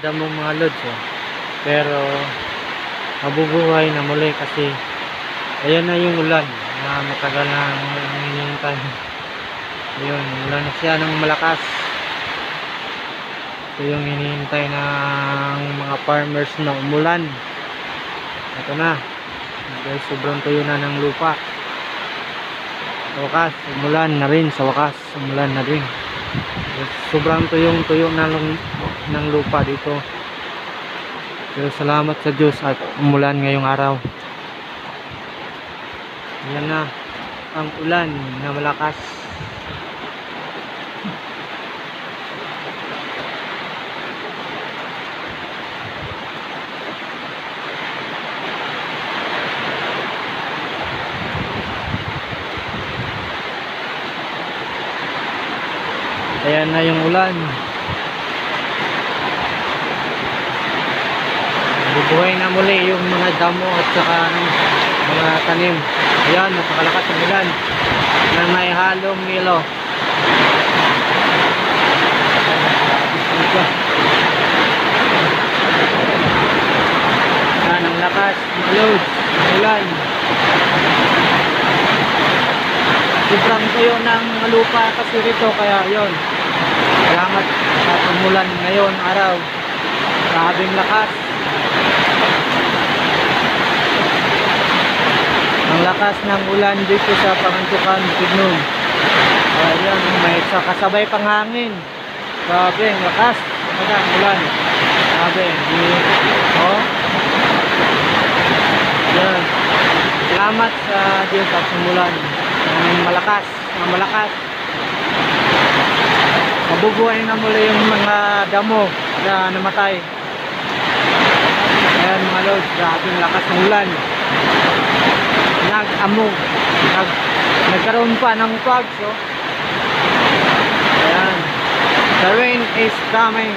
damo mga lods oh. Pero mabubuhay na muli kasi ayan na yung ulan na matagal na hinihintay. Ayun, ulan na siya ng malakas. Ito yung hinihintay ng mga farmers na umulan. Ito na. Dahil sobrang tuyo na ng lupa. Sa wakas, umulan na rin. Sa wakas, umulan na rin. Sobrang tuyong tuyo na ng, ng lupa dito. Pero salamat sa Diyos at umulan ngayong araw. Yan na ang ulan na malakas. Ayan na yung ulan. Bubuhay na muli yung mga damo at saka ano, mga tanim. Ayan, napakalakas ang ulan na may halong nilo. Yan, ang lakas, loads, ulan. Sobrang tuyo ng lupa kasi rito kaya yon. Salamat sa umulan ngayon araw. Grabing lakas. Ang lakas ng ulan dito sa Pangantukan, Bukidnon. Ayan, may sa kasabay pang hangin. Grabe, ang lakas. Talaga, ang ulan. Grabe. Oh. Yan. Salamat sa Diyos at umulan. Ang malakas, ang malakas. Mabubuhay na muli yung mga damo na namatay. Ayan mga lods, grabe ang lakas ng ulan. Nag-amog. Nag, nagkaroon pa ng fog. So, ayan. The rain is coming.